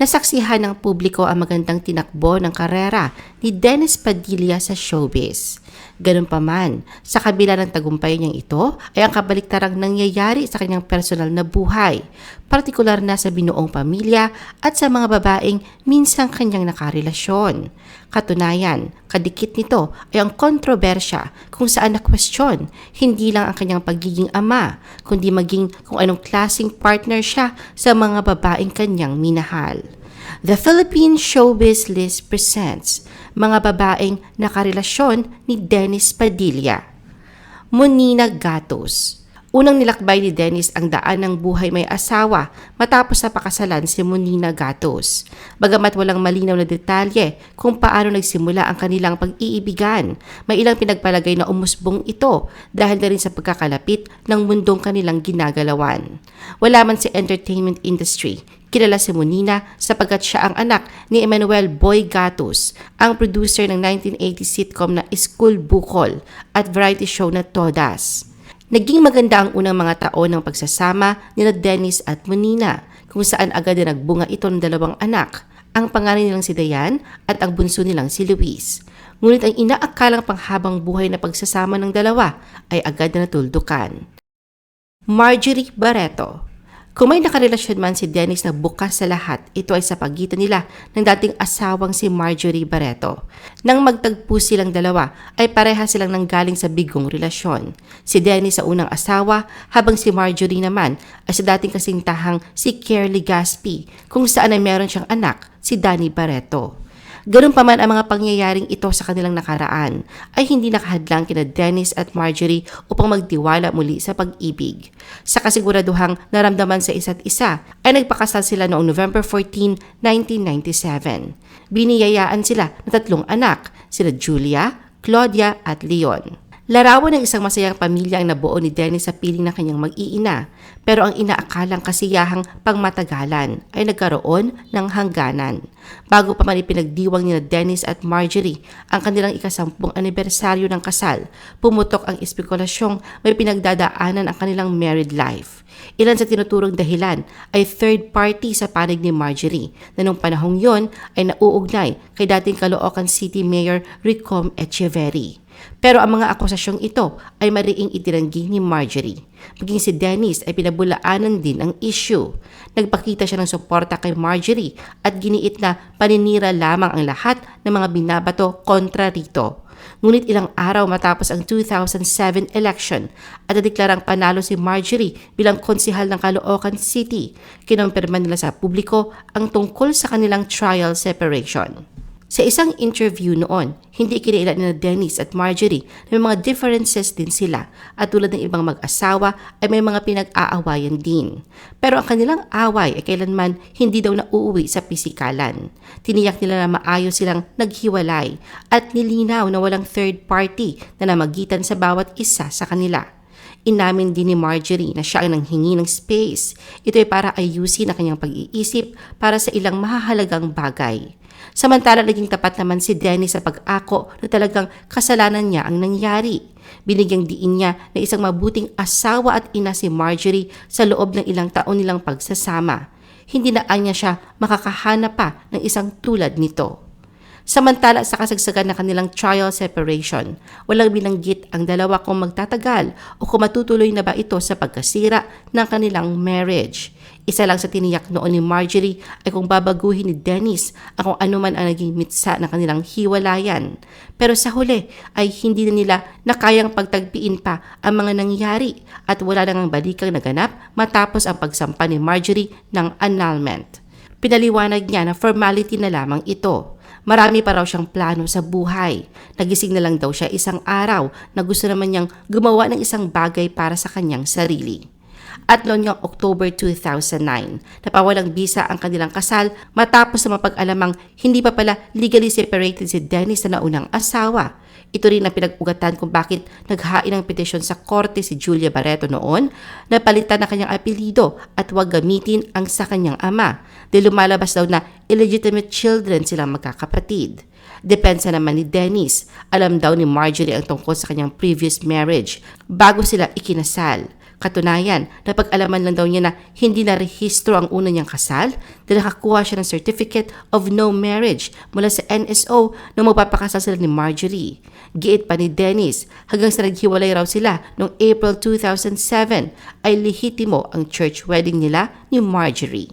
nasaksihan ng publiko ang magandang tinakbo ng karera ni Dennis Padilla sa showbiz. Ganun pa man, sa kabila ng tagumpay niyang ito ay ang kabaliktarang nangyayari sa kanyang personal na buhay, partikular na sa binuong pamilya at sa mga babaeng minsang kanyang nakarelasyon. Katunayan, kadikit nito ay ang kontrobersya kung saan na question hindi lang ang kanyang pagiging ama, kundi maging kung anong klasing partner siya sa mga babaeng kanyang minahal. The Philippine Showbiz List presents mga babaeng nakarelasyon ni Dennis Padilla. Monina Gatos Unang nilakbay ni Dennis ang daan ng buhay may asawa matapos sa pakasalan si Monina Gatos. Bagamat walang malinaw na detalye kung paano nagsimula ang kanilang pag-iibigan, may ilang pinagpalagay na umusbong ito dahil na rin sa pagkakalapit ng mundong kanilang ginagalawan. Wala man sa entertainment industry, Kilala si Monina sapagkat siya ang anak ni Emmanuel Boy Gatos, ang producer ng 1980 sitcom na School Bukol at variety show na Todas. Naging maganda ang unang mga taon ng pagsasama ni Dennis at Monina kung saan agad na nagbunga ito ng dalawang anak, ang pangalan nilang si Dayan at ang bunso nilang si Luis. Ngunit ang inaakalang panghabang buhay na pagsasama ng dalawa ay agad na natuldukan. Marjorie Barreto kung may nakarelasyon man si Dennis na bukas sa lahat, ito ay sa pagitan nila ng dating asawang si Marjorie Barreto. Nang magtagpo silang dalawa, ay pareha silang nanggaling sa bigong relasyon. Si Dennis sa unang asawa, habang si Marjorie naman ay sa dating kasintahang si Kerly Gaspi, kung saan ay meron siyang anak, si Danny Barreto. Ganun pa man ang mga pangyayaring ito sa kanilang nakaraan ay hindi nakahadlang kina Dennis at Marjorie upang magtiwala muli sa pag-ibig. Sa kasiguraduhang naramdaman sa isa't isa ay nagpakasal sila noong November 14, 1997. Biniyayaan sila ng tatlong anak, sila Julia, Claudia at Leon. Larawan ng isang masayang pamilya ang nabuo ni Dennis sa piling ng kanyang mag-iina, pero ang inaakalang kasiyahang pangmatagalan ay nagkaroon ng hangganan. Bago pa man ipinagdiwang ni Dennis at Marjorie ang kanilang ikasampung anibersaryo ng kasal, pumutok ang espekulasyong may pinagdadaanan ang kanilang married life. Ilan sa tinuturong dahilan ay third party sa panig ni Marjorie na nung panahong yon ay nauugnay kay dating Caloocan City Mayor Ricom Echeverry. Pero ang mga akusasyong ito ay mariing itinanggi ni Marjorie. Maging si Dennis ay pinabulaanan din ang issue. Nagpakita siya ng suporta kay Marjorie at giniit na paninira lamang ang lahat ng mga binabato kontra rito. Ngunit ilang araw matapos ang 2007 election at nadeklarang panalo si Marjorie bilang konsihal ng Caloocan City, kinumpirma nila sa publiko ang tungkol sa kanilang trial separation. Sa isang interview noon, hindi kinailan ni Dennis at Marjorie na may mga differences din sila at tulad ng ibang mag-asawa ay may mga pinag-aawayan din. Pero ang kanilang away ay kailanman hindi daw nauuwi sa pisikalan. Tiniyak nila na maayos silang naghiwalay at nilinaw na walang third party na namagitan sa bawat isa sa kanila. Inamin din ni Marjorie na siya ang nanghingi ng space. Ito ay para ayusin ang kanyang pag-iisip para sa ilang mahahalagang bagay. Samantala naging tapat naman si Dennis sa pag-ako na talagang kasalanan niya ang nangyari. Binigyang diin niya na isang mabuting asawa at ina si Marjorie sa loob ng ilang taon nilang pagsasama. Hindi na anya siya makakahanap pa ng isang tulad nito. Samantala sa kasagsagan ng kanilang trial separation, walang binanggit ang dalawa kung magtatagal o kung matutuloy na ba ito sa pagkasira ng kanilang marriage. Isa lang sa tiniyak noon ni Marjorie ay kung babaguhin ni Dennis ang kung ano man ang naging mitsa ng kanilang hiwalayan. Pero sa huli ay hindi na nila nakayang pagtagpiin pa ang mga nangyari at wala nang balikang naganap matapos ang pagsampa ni Marjorie ng annulment. Pinaliwanag niya na formality na lamang ito. Marami pa raw siyang plano sa buhay. Nagising na lang daw siya isang araw na gusto naman niyang gumawa ng isang bagay para sa kanyang sarili at noon ng October 2009. Napawalang bisa ang kanilang kasal matapos na mapag-alamang hindi pa pala legally separated si Dennis na naunang asawa. Ito rin ang pinag-ugatan kung bakit naghain ng petisyon sa korte si Julia Barreto noon na palitan na kanyang apelido at huwag gamitin ang sa kanyang ama dahil lumalabas daw na illegitimate children silang magkakapatid. Depensa naman ni Dennis. Alam daw ni Marjorie ang tungkol sa kanyang previous marriage bago sila ikinasal. Katunayan, napag-alaman lang daw niya na hindi na rehistro ang una niyang kasal dahil nakakuha siya ng Certificate of No Marriage mula sa NSO nung magpapakasal sila ni Marjorie. Giit pa ni Dennis, hanggang sa naghiwalay raw sila noong April 2007 ay lehitimo ang church wedding nila ni Marjorie.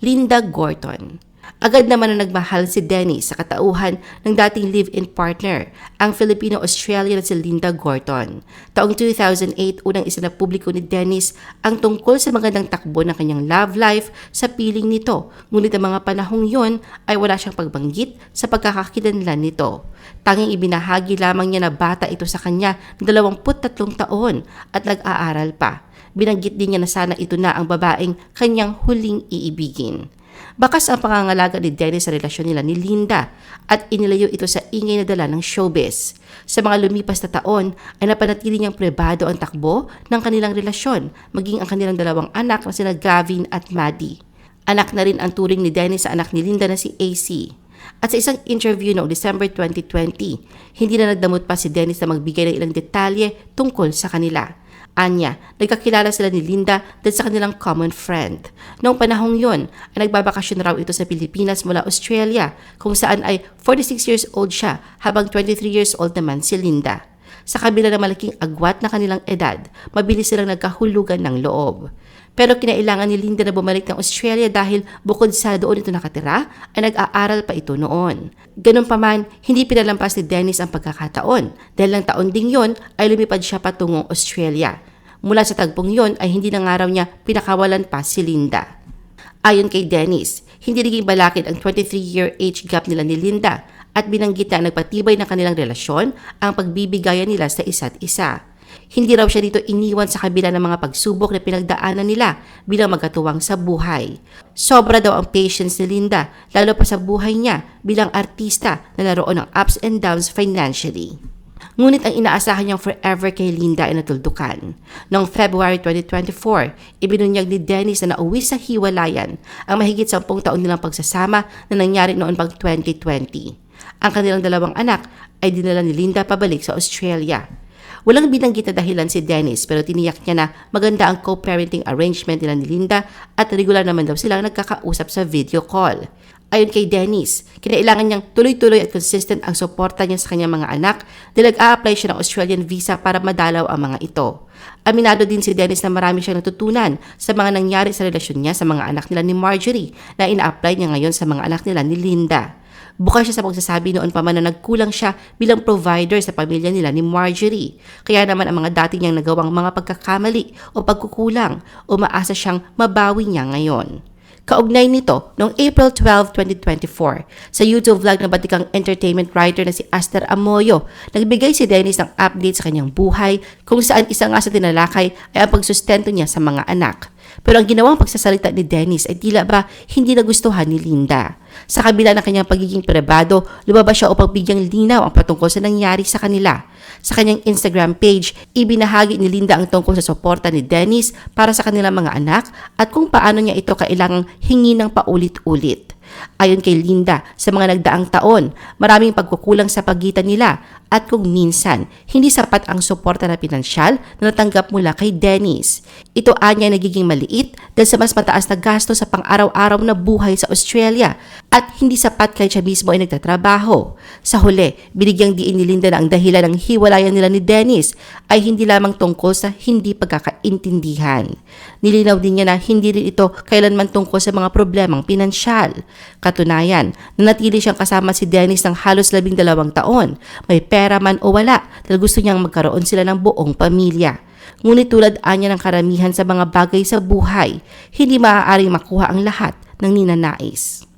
Linda Gorton. Agad naman na nagmahal si Dennis sa katauhan ng dating live-in partner, ang Filipino-Australian na si Linda Gorton. Taong 2008, unang isinapubliko ni Dennis ang tungkol sa magandang takbo ng kanyang love life sa piling nito. Ngunit ang mga panahong yon ay wala siyang pagbanggit sa pagkakakilanlan nito. Tanging ibinahagi lamang niya na bata ito sa kanya ng 23 taon at nag-aaral pa. Binanggit din niya na sana ito na ang babaeng kanyang huling iibigin. Bakas ang pangangalaga ni Dennis sa relasyon nila ni Linda at inilayo ito sa ingay na dala ng showbiz. Sa mga lumipas na taon ay napanatili niyang pribado ang takbo ng kanilang relasyon maging ang kanilang dalawang anak na sina Gavin at Maddie. Anak na rin ang turing ni Dennis sa anak ni Linda na si AC. At sa isang interview noong December 2020, hindi na nagdamot pa si Dennis na magbigay ng ilang detalye tungkol sa kanila. Anya, nagkakilala sila ni Linda dahil sa kanilang common friend. Noong panahong yon, ay nagbabakasyon raw ito sa Pilipinas mula Australia, kung saan ay 46 years old siya habang 23 years old naman si Linda. Sa kabila ng malaking agwat na kanilang edad, mabilis silang nagkahulugan ng loob. Pero kinailangan ni Linda na bumalik ng Australia dahil bukod sa doon ito nakatira, ay nag-aaral pa ito noon. Ganun pa man, hindi pinalampas ni Dennis ang pagkakataon dahil ng taon ding yon ay lumipad siya patungong Australia. Mula sa tagpong yon ay hindi na nga niya pinakawalan pa si Linda. Ayon kay Dennis, hindi naging balakid ang 23-year age gap nila ni Linda at binanggit na nagpatibay ng kanilang relasyon ang pagbibigayan nila sa isa't isa. Hindi raw siya dito iniwan sa kabila ng mga pagsubok na pinagdaanan nila bilang magkatuwang sa buhay. Sobra daw ang patience ni Linda, lalo pa sa buhay niya bilang artista na naroon ng ups and downs financially. Ngunit ang inaasahan niyang forever kay Linda ay natuldukan. Noong February 2024, ibinunyag ni Dennis na nauwi sa hiwalayan ang mahigit 10 taon nilang pagsasama na nangyari noon pang 2020. Ang kanilang dalawang anak ay dinala ni Linda pabalik sa Australia. Walang binanggit na dahilan si Dennis pero tiniyak niya na maganda ang co-parenting arrangement nila ni Linda at regular naman daw silang nagkakausap sa video call. Ayon kay Dennis, kinailangan niyang tuloy-tuloy at consistent ang suporta niya sa kanyang mga anak dahil nag-a-apply siya ng Australian visa para madalaw ang mga ito. Aminado din si Dennis na marami siyang natutunan sa mga nangyari sa relasyon niya sa mga anak nila ni Marjorie na ina-apply niya ngayon sa mga anak nila ni Linda. Bukas siya sa pagsasabi noon pa man na nagkulang siya bilang provider sa pamilya nila ni Marjorie. Kaya naman ang mga dati niyang nagawang mga pagkakamali o pagkukulang, umaasa siyang mabawi niya ngayon. Kaugnay nito, noong April 12, 2024, sa YouTube vlog ng batikang entertainment writer na si Aster Amoyo, nagbigay si Dennis ng update sa kanyang buhay kung saan isa nga sa tinalakay ay ang pagsustento niya sa mga anak. Pero ang ginawang pagsasalita ni Dennis ay tila ba hindi nagustuhan ni Linda. Sa kabila ng kanyang pagiging privado, lumabas siya upang bigyang linaw ang patungkol sa nangyari sa kanila. Sa kanyang Instagram page, ibinahagi ni Linda ang tungkol sa suporta ni Dennis para sa kanilang mga anak at kung paano niya ito kailangang hingi ng paulit-ulit. Ayon kay Linda, sa mga nagdaang taon, maraming pagkukulang sa pagitan nila at kung minsan, hindi sapat ang suporta na pinansyal na natanggap mula kay Dennis. Ito anya nagiging maliit dahil sa mas mataas na gasto sa pang-araw-araw na buhay sa Australia at hindi sapat kahit siya mismo ay nagtatrabaho. Sa huli, binigyang diin ni Linda na ang dahilan ng hiwalayan nila ni Dennis ay hindi lamang tungkol sa hindi pagkakaintindihan. Nilinaw din niya na hindi rin ito kailanman tungkol sa mga problemang pinansyal. Katunayan, nanatili siyang kasama si Dennis ng halos labing dalawang taon. May pera man o wala dahil gusto niyang magkaroon sila ng buong pamilya. Ngunit tulad anya ng karamihan sa mga bagay sa buhay, hindi maaaring makuha ang lahat ng ninanais.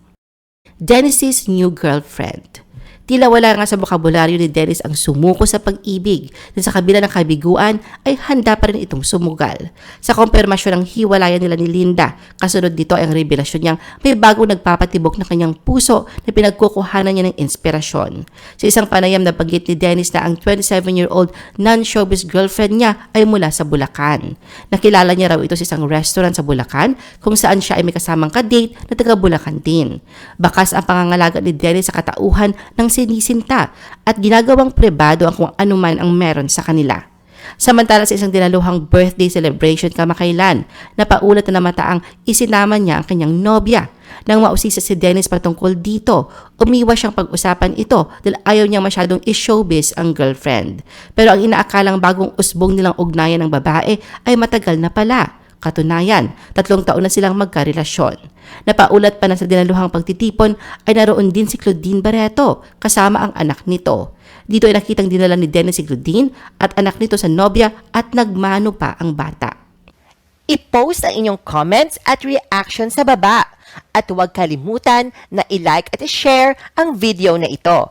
Dennis's new girlfriend Tila wala nga sa bokabularyo ni Dennis ang sumuko sa pag-ibig na sa kabila ng kabiguan ay handa pa rin itong sumugal. Sa kompirmasyon ng hiwalayan nila ni Linda, kasunod dito ay ang revelasyon niyang may bagong nagpapatibok na kanyang puso na pinagkukuhanan niya ng inspirasyon. Sa isang panayam na banggit ni Dennis na ang 27-year-old non-showbiz girlfriend niya ay mula sa Bulacan. Nakilala niya raw ito sa isang restaurant sa Bulacan kung saan siya ay may kasamang kadate na taga Bulacan din. Bakas ang pangangalaga ni Dennis sa katauhan ng sinisinta at ginagawang pribado ang kung anuman ang meron sa kanila. Samantala sa isang dinaluhang birthday celebration kamakailan, napaulat na namataang isinama niya ang kanyang nobya. Nang mausisa si Dennis patungkol dito, umiwas siyang pag-usapan ito dahil ayaw niyang masyadong i-showbiz ang girlfriend. Pero ang inaakalang bagong usbong nilang ugnayan ng babae ay matagal na pala. Katunayan, tatlong taon na silang magkarelasyon. Napaulat pa na sa dinaluhang pagtitipon ay naroon din si Claudine Barreto kasama ang anak nito. Dito ay nakitang dinala ni Dennis si Claudine at anak nito sa nobya at nagmano pa ang bata. I-post ang inyong comments at reaction sa baba. At huwag kalimutan na i-like at i-share ang video na ito.